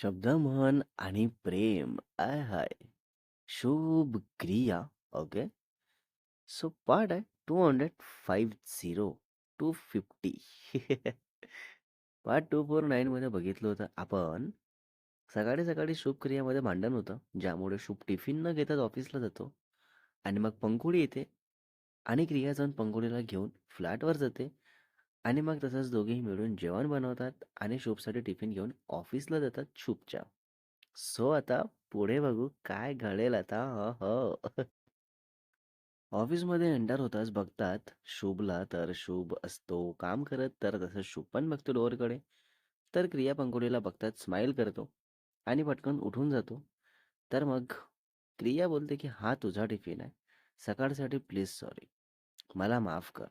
शब्द म्हण आणि प्रेम I hi. Shubh Kriya okay? So part आहे two hundred five zero two fifty. Part two four नाईनमध्ये बघितलं होतं आपण सकाळी सकाळी शुभ क्रियामध्ये भांडण होतं ज्यामुळे शुभ टिफिन न घेताच ऑफिसला जातो आणि मग पंखुडी येते आणि क्रिया जाऊन पंखुडीला घेऊन फ्लॅटवर जाते. आणि मग तसंच दोघेही मिळून जेवण बनवतात आणि शुभसाठी टिफिन घेऊन ऑफिसला जातात शुभच्या सो आता पुढे बघू काय घडेल आता. ह ऑफिसमध्ये एंटर होताच बघतात. शुभला तर शुभ असतो. काम करत तर तसं शुभ पण बघतो डोअरकडे. तर क्रिया पंकोडीला बघतात स्माईल करतो आणि पटकन उठून जातो. तर मग क्रिया बोलते की हा तुझा टिफिन आहे. सकाळसाठी प्लीज सॉरी. मला माफ कर.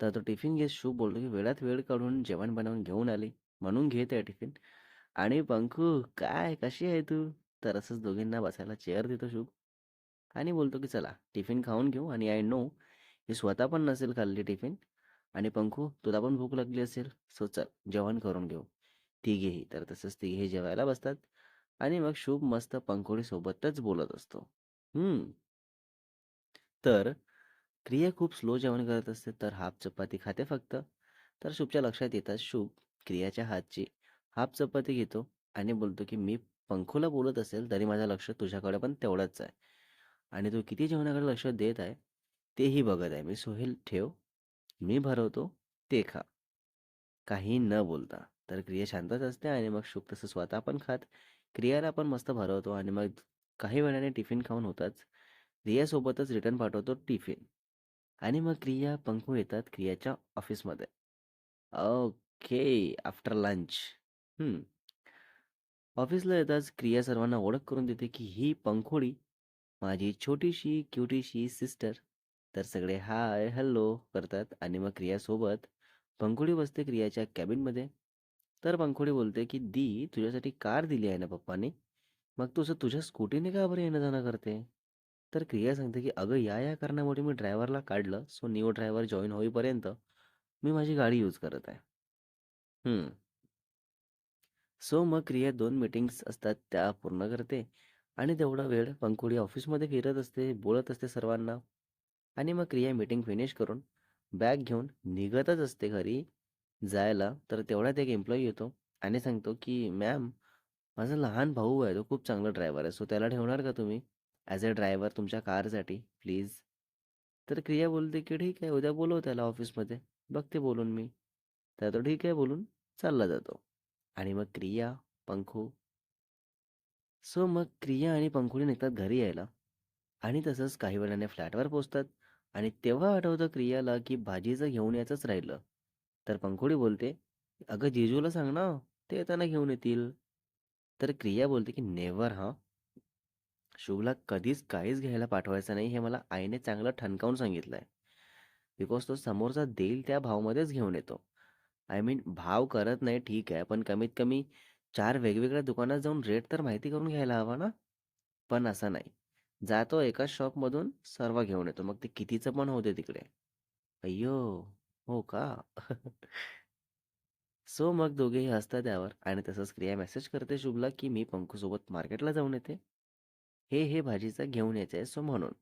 तर तो टिफिन घेत शुभ बोलतो की वेळात वेळ काढून जेवण बनवून घेऊन आली म्हणून घेत आहे टिफिन. आणि पंखू काय कशी आहे तू? तर असंच दोघींना बसायला चेअर देतो शुभ आणि बोलतो की चला टिफिन खाऊन घेऊ आणि आय नो ही स्वतः पण नसेल खाल्ली टिफिन. आणि पंखू तुला पण भूक लागली असेल सो चल जेवण करून घेऊ. तिघेही तर तसंच तिघेही जेवायला बसतात. आणि मग शुभ मस्त पंखोडी सोबतच बोलत असतो. हम्म. तर क्रिया खूप स्लो जेवण करत असते तर हाफ चपाती खाते फक्त. तर शुभच्या लक्षात येतात शुभ क्रियाच्या हातची. हाफ चपाती घेतो आणि बोलतो की मी पंखूला बोलत असेल तरी माझं लक्ष तुझ्याकडे पण तेवढंच आहे. आणि तू किती जेवणाकडे लक्ष देत आहे तेही बघत आहे. मी सोहेल ठेव. मी भरवतो ते खा. काही न बोलता. तर क्रिया शांतच असते आणि मग शुभ तसं स्वतः पण खात. क्रियाला पण मस्त भरवतो आणि मग काही वेळाने टिफिन खाऊन होताच. क्रियासोबतच रिटर्न पाठवतो टिफिन. आणि मग क्रिया पंखू येतात क्रियाच्या ऑफिसमध्ये. Okay after lunch. ऑफिसला येताच क्रिया सर्वांना ओळख करून देते की ही पंखोळी माझी छोटीशी क्युटीशी सिस्टर. तर सगळे हाय हॅलो करतात आणि मग क्रियासोबत पंखोळी बसते क्रियाच्या कॅबिनमध्ये. तर पंखोळी बोलते की दी तुझ्यासाठी कार दिली आहे ना पप्पाने. मग तू असं तुझ्या स्कूटीने का बरं येणं जाणं करते? तर क्रिया सांगते की अगं या या कारणामुळे मी ड्रायव्हरला काढलं सो न्यू ड्रायव्हर जॉईन होईपर्यंत मी माझी गाडी यूज करत आहे. हम्म. सो मग क्रिया दोन मीटिंग्स असतात त्या पूर्ण करते आणि तेवढा वेळ पंखुडी ऑफिसमध्ये फिरत असते बोलत असते सर्वांना आणि मग क्रिया मीटिंग फिनिश करून बॅग घेऊन निघतच असते घरी जायला. तर तेवढ्यात एक एम्प्लॉई येतो आणि सांगतो की मॅम माझा लहान भाऊ आहे तो खूप चांगला ड्रायव्हर आहे सो त्याला ठेवणार का तुम्ही? ॲज अ ड्रायव्हर तुमच्या कारसाठी प्लीज. तर क्रिया बोलते की ठीक आहे उद्या बोलव त्याला ऑफिसमध्ये. बघते बोलून मी. तर तो ठीक आहे बोलून चालला जातो. आणि मग क्रिया पंखू. सो मग क्रिया आणि पंखुडी निघतात घरी यायला. आणि तसंच काही वेळाने फ्लॅटवर पोचतात आणि तेव्हा आठवतं क्रियाला की भाजीचं घेऊन यायचंच राहिलं. तर पंखुडी बोलते अगं जिजूला सांग ना ते येताना घेऊन येतील. तर क्रिया बोलते की नेवर हां. शुभला कधीच काहीच घ्यायला पाठवायचं नाही हे मला आईने चांगलं ठणकावून सांगितलं आहे बिकॉज तो समोरचा देईल त्या भावमध्येच घेऊन येतो. आय मीन भाव करत नाही ठीक आहे पण कमीत कमी चार वेगवेगळ्या दुकानात जाऊन रेट तर माहिती करून घ्यायला हवा ना? पण असं नाही. जातो एकाच शॉपमधून सर्व घेऊन येतो. मग ते कितीचं पण होते तिकडे. अय्यो हो का? सो मग दोघेही हसतात त्यावर आणि तसंच क्रिया मेसेज करते शुभला की मी पंकूसोबत मार्केटला जाऊन येते. हे हे भाजीचं घेऊन यायचं आहे सो म्हणून.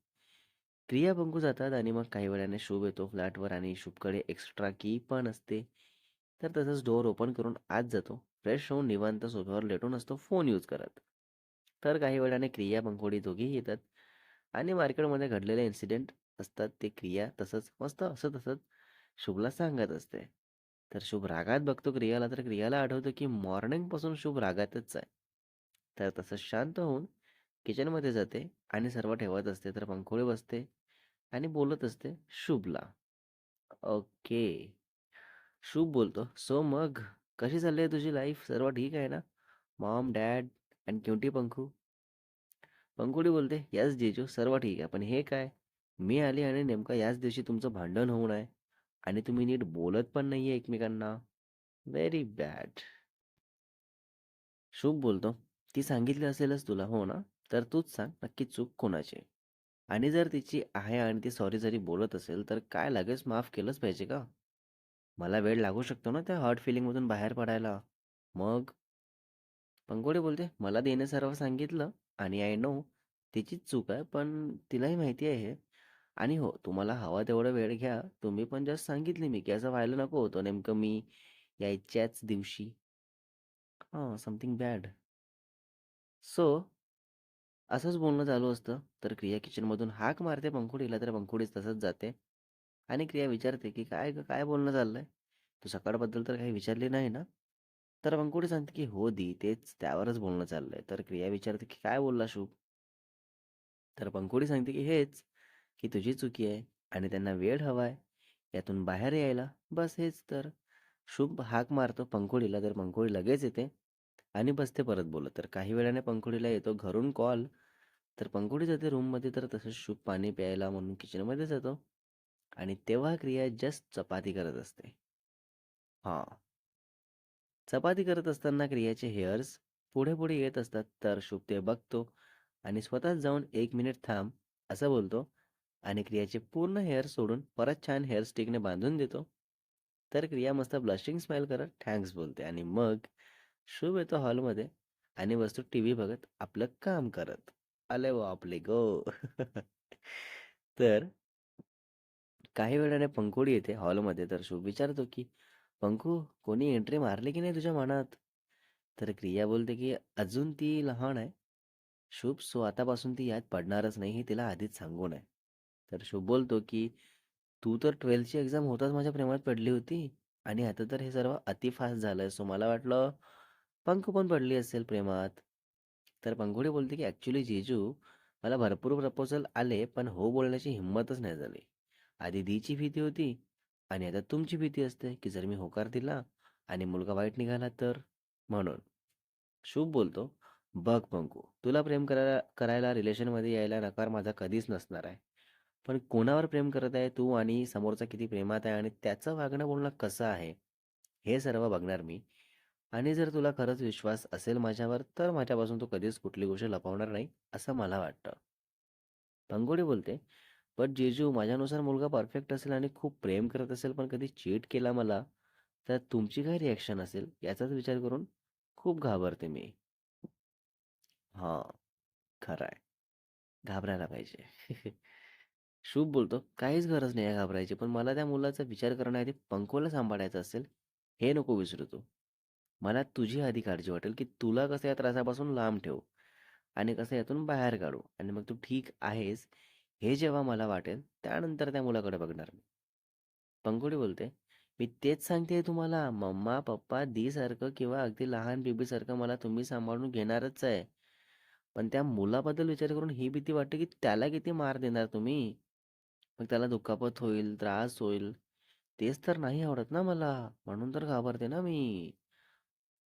क्रिया पंकू जातात आणि मग काही वेळाने शुभ येतो फ्लॅटवर आणि शुभकडे एक्स्ट्रा की पण असते. तर तसंच डोअर ओपन करून आत जातो. फ्रेश होऊन निवांत सोफ्यावर लेटून असतो फोन यूज करत. तर काही वेळाने क्रिया पंखोडी दोघेही येतात आणि मार्केटमध्ये घडलेले इन्सिडेंट असतात ते क्रिया तसंच मस्त असं तसंच शुभला सांगत असते. तर शुभ रागात बघतो क्रियाला तर क्रियाला आठवतं की मॉर्निंगपासून शुभ रागातच आहे. तर तसंच शांत होऊन किचनमध्ये जाते आणि सर्व ठेवत असते तर पंखोळी बसते आणि बोलत असते शुभला. ओके. शुभ बोलतो. सो मग कशी चालली आहे तुझी लाईफ? सर्व ठीक आहे ना? Mom dad and cutie Pankhu? Pankhudi बोलते याच जेजू सर्व ठीक आहे. पण हे काय? मी आली आणि नेमका याच दिवशी तुमचं भांडण होऊन आहे आणि तुम्ही नीट बोलत पण नाही आहे एकमेकांना. Very bad. शुभ बोलतो ती सांगितली असेलच तुला हो ना? तर तूच सांग नक्की चूक कोणाची आहे? आणि जर तिची आहे आणि ती सॉरी जरी बोलत असेल तर काय लगेच माफ केलंच पाहिजे का मला वेळ लागू शकतो ना त्या हर्ट फिलिंगमधून बाहेर पडायला मग पंगोडे बोलते, "मला तिने सर्व सांगितलं आणि आय नो तिचीच चूक आहे, पण तिलाही माहिती आहे हे. आणि हो, तुम्हाला हवा तेवढा वेळ घ्या. तुम्ही पण जस्ट सांगितली मी, की असं व्हायला नको होतं नेमकं मी यायच्याच दिवशी." हां, समथिंग बॅड. सो असंच बोलणं चालू असतं. तर क्रिया किचनमधून हाक मारते पंखुडीला, तर पंखुडी तसंच जाते. आणि क्रिया विचारते, की "काय काय बोलणं चाललंय? तू सकाळबद्दल तर काही विचारली नाही ना?" तर पंखुडी सांगते, की "हो दी, तेच त्यावरच बोलणं चाललंय." तर क्रिया विचारते, की "काय बोलला शुभ?" तर पंखुडी सांगते, की "हेच, की तुझी चुकी आहे आणि त्यांना वेळ हवाय यातून बाहेर यायला. बस हेच तर." शुभ हाक मारतो पंखुडीला, तर पंखुडी लगेच येते आणि बसते परत बोलत. तर काही वेळाने पंखुडीला येतो घरून कॉल. तर पंखुडी जाते रूममध्ये, तर तसंच शुभ पाणी प्यायला म्हणून किचनमध्ये जातो आणि तेव्हा क्रिया जस्ट चपाती करत असते. हां. चपाती करत असताना क्रियाचे हेअर्स पुढे-पुढे येत असतात. तर शुभ ते बघतो आणि स्वतःच जाऊन एक मिनिट थांब" असं बोलतो आणि क्रियाचे पूर्ण हेअर सोडून परत छान हेअर स्टिकने बांधून देतो. तर क्रिया मस्त ब्लशिंग स्माईल करत थँक्स बोलते आणि मग शुभ येतो हॉलमध्ये आणि बसतो टीव्ही बघत आपलं काम करत. आले बापले गो! तर काही वेळाने पंखुडी येते हॉलमध्ये. तर शुभ विचारतो, की "पंखू, कोणी एंट्री मारली की नाही तुझ्या मनात?" तर क्रिया बोलते, की "अजून ती लहान आहे." शुभ, "सो आतापासून ती यात पडणारच नाही हे तिला आधीच सांगून आहे." तर शुभ बोलतो, की "तू तर 12th एक्झाम होताच माझ्या प्रेमात पडली होती आणि आता तर हे सर्व अति फास्ट झालंय. सो मला वाटलं पंखू पण पडली असेल प्रेमात." तर पंगुडे बोलते, की ॲक्च्युली जेजू मला भरपूर प्रपोजल आले, पण हो बोलण्याची हिंमतच नाही झाली. आधी दीची भीती होती आणि आता तुमची भीती असते, की जर मी होकार दिला आणि मुलगा वाईट निघाला तर? म्हणून." शुभ बोलतो, "बघ पंकू, तुला प्रेम करायला करायला रिलेशनमध्ये यायला नकार माझा कधीच नसणार आहे. पण कोणावर प्रेम करत आहे तू आणि समोरचा किती प्रेमात आहे आणि त्याचं वागणं बोलणं कसं आहे, हे सर्व बघणार मी. आणि जर तुला खरंच विश्वास असेल माझ्यावर, तर माझ्यापासून तू कधीच कुठली गोष्ट लपवणार नाही, असं मला वाटतं." पंगोडी बोलते, पण जेजू माझ्यानुसार मुलगा परफेक्ट असेल आणि खूप प्रेम करत असेल, पण कधी चीट केला मला, तर तुमची काय रिॲक्शन असेल, याचाच विचार करून खूप घाबरते मी." हां, खरं आहे. घाबरायला पाहिजे. शुभ बोलतो, "काहीच गरज नाही आहे घाबरायची, पण मला त्या मुलाचा विचार करण्याआधी पंकोला सांभाळायचं असेल, हे नको विसरू तू. मला तुझी आधी काळजी वाटेल, की तुला कसं या त्रासापासून लांब ठेवू आणि कसं यातून बाहेर काढू आणि मग तू ठीक आहेस, हे जेव्हा मला वाटेल, त्यानंतर त्या मुलाकडे बघणार मी." पंखुडी बोलते, "मी तेच सांगते तुम्हाला, मम्मा, पप्पा, दीसारखं किंवा अगदी लहान बेबीसारखं मला तुम्ही सांभाळून घेणारच आहे. पण त्या मुलाबद्दल विचार करून ही भीती वाटते, की त्याला किती मार देणार तुम्ही? मग त्याला दुखापत होईल, त्रास होईल. तेच तर नाही आवडत ना मला. म्हणून तर घाबरते ना मी."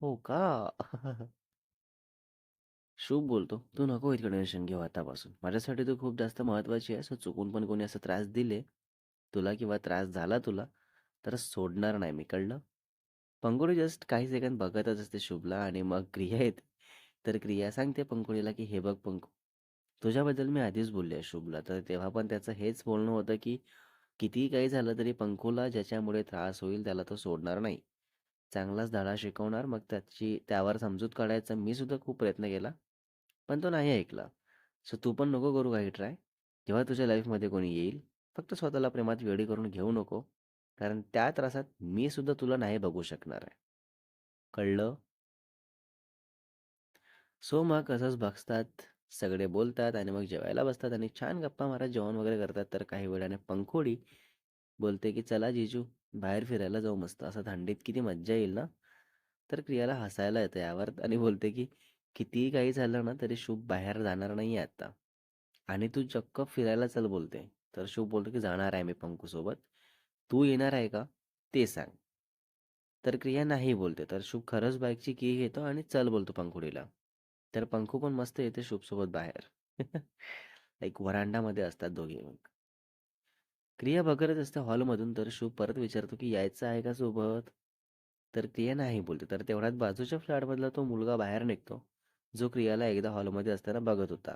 "हो का?" शुभ बोलतो, "तू नको इतकं टेन्शन घेऊ आतापासून. माझ्यासाठी तू खूप जास्त महत्त्वाची आहेस. चुकून पण कोणी असं त्रास दिले तुला किंवा त्रास झाला तुला, तर सोडणार नाही मी, कळलं?" पंगुडी जस्ट काही सेकंद बघतच असते शुभला आणि मग क्रिया येते. तर क्रिया सांगते पंकुडीला, की "हे बघ पंखू तुझ्याबद्दल मी आधीच बोलले आहे शुभला." तर तेव्हा पण त्याचं हेच बोलणं होतं, की कितीही काही झालं तरी पंकुला ज्याच्यामुळे त्रास होईल त्याला तो सोडणार नाही. चांगलाच धडा शिकवणार. मग त्याची त्यावर समजूत काढायचा मी सुद्धा खूप प्रयत्न केला, पण तो नाही ऐकला. सो तू पण नको करू काही ट्राय. जेव्हा तुझ्या लाईफमध्ये कोणी येईल, फक्त स्वतःला प्रेमात वेडी करून घेऊ नको. कारण त्या त्रासात मी सुद्धा तुला नाही बघू शकणार आहे. कळलं? सो मग असंच बघतात सगळे बोलतात आणि मग जेवायला बसतात आणि छान गप्पा मारत जेवण वगैरे करतात. तर काही वेळाने पंखोडी बोलते, की "चला जीजू, बाहेर फिरायला जाऊ मस्त. असं थंडीत किती मज्जा येईल ना?" तर क्रियाला हसायला येतं यावर आणि बोलते, की "कितीही काही झालं ना, तरी शुभ बाहेर जाणार नाहीये आता आणि तू चक्क फिरायला चल" बोलते. तर शुभ बोलतो, की "जाणार आहे मी पंकूसोबत. तू येणार आहे का? ते सांग." तर क्रिया नाही बोलते. तर शुभ खरंच बाईकची की घेतो आणि चल बोलतो पंखुडीला. तर पंखू पण मस्त येते शुभसोबत बाहेर. एक व्हरांडामध्ये असतात दोघे मग. क्रिया बघतच असते हॉलमधून. तर शुभ परत विचारतो, की "यायचं आहे का सोबत?" तर क्रिया नाही बोलते. तर तेवढ्यात बाजूच्या फ्लॅटमधला तो मुलगा बाहेर निघतो, जो क्रियाला एकदा हॉलमध्ये असताना बघत होता.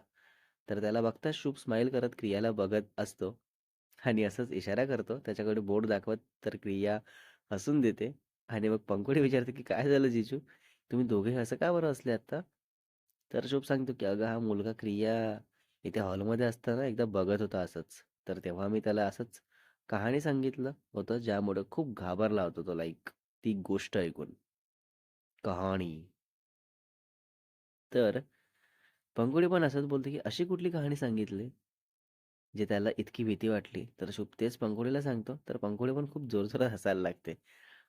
तर त्याला बघताच शुभ स्माईल करत क्रियाला बघत असतो आणि असंच इशारा करतो त्याच्याकडे बोट दाखवत. तर क्रिया हसून देते आणि मग पंखुडी विचारते, की "काय झालं जिजू तुम्ही दोघे असं का बरं असले आत्ता? तर शुभ सांगतो, की "अगं हा मुलगा क्रिया इथे हॉलमध्ये असताना एकदा बघत होता असंच. तर तेव्हा मी त्याला असंच कहाणी सांगितलं होतं, ज्यामुळे खूप घाबरला होता तो लाईक ती गोष्ट ऐकून." कहाणी. तर पंगुडी पण असंच बोलते, की "अशी कुठली कहाणी सांगितली?" जे त्याला इतकी भीती वाटली. तर शुभ तेच पंखुडीला सांगतो. तर पंखुडी पण खूप जोरजोरात हसायला लागते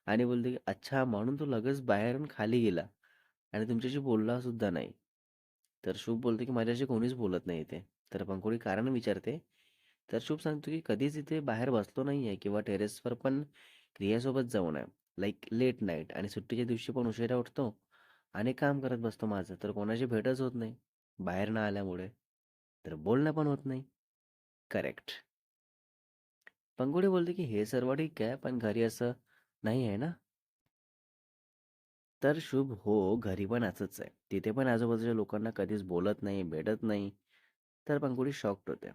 आणि बोलते, की "अच्छा म्हणून तो लगेच बाहेरून खाली गेला आणि तुमच्याशी बोलला सुद्धा नाही." तर शुभ बोलते की "माझ्याशी कोणीच बोलत नाही इथे." तर पंखुडी कारण विचारते. तर शुभ सांगतो, की "कधीच इथे बाहेर बसलो नाहीये किंवा टेरेसवर पण क्रियासोबत जाऊन आहे लाईक लेट नाईट आणि सुट्टीच्या दिवशी पण उशिरा उठतो आणि काम करत बसतो माझं. तर कोणाशी भेटच होत नाही बाहेर न आल्यामुळे. तर बोलणं पण होत नाही." करेक्ट. पंगुडी बोलते, की "हे सर्व ठीक आहे, पण घरी असं नाही आहे ना?" तर शुभ "हो, घरी पण असंच आहे. तिथे पण आजूबाजूच्या लोकांना कधीच बोलत नाही, भेटत नाही." तर पंगुडी शॉक्ड होते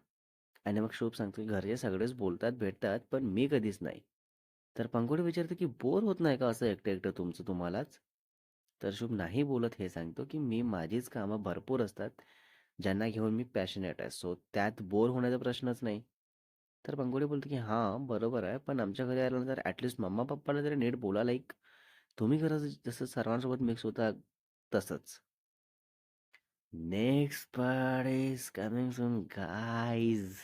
आणि मग शुभ सांगतो, की "घरचे सगळेच बोलतात, भेटतात, पण मी कधीच नाही." तर पंगुडी विचारते, की "बोर होत नाही का असं एकटं-एकटं तुमचं तुम्हालाच?" तर शुभ नाही बोलत हे सांगतो, की "मी माझीच कामं भरपूर असतात, ज्यांना घेऊन मी पॅशनेट आहे. सो त्यात बोर होण्याचा प्रश्नच नाही." तर पंगुडी बोलतो की "हां, बरोबर आहे. पण आमच्या घरी आल्यानंतर ॲटलिस्ट मम्मा-पप्पाला तरी नीट बोला लाईक तुम्ही खरंच जसं सर्वांसोबत मिक्स होता तसंच." Next part is coming soon, guys.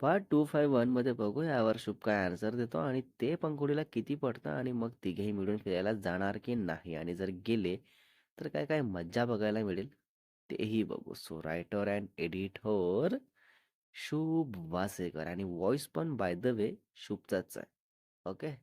Part 251 मध्ये बघू यावर शुभ काय आन्सर देतो आणि ते पंखुडीला किती पडतं आणि मग तिघेही मिळून फिरायला जाणार की नाही आणि जर गेले तर काय काय मज्जा बघायला मिळेल तेही बघू. सो रायटर अँड एडिटर शुभ वासेकर आणि व्हॉइस पण बाय द वे शुभचाच आहे. ओके.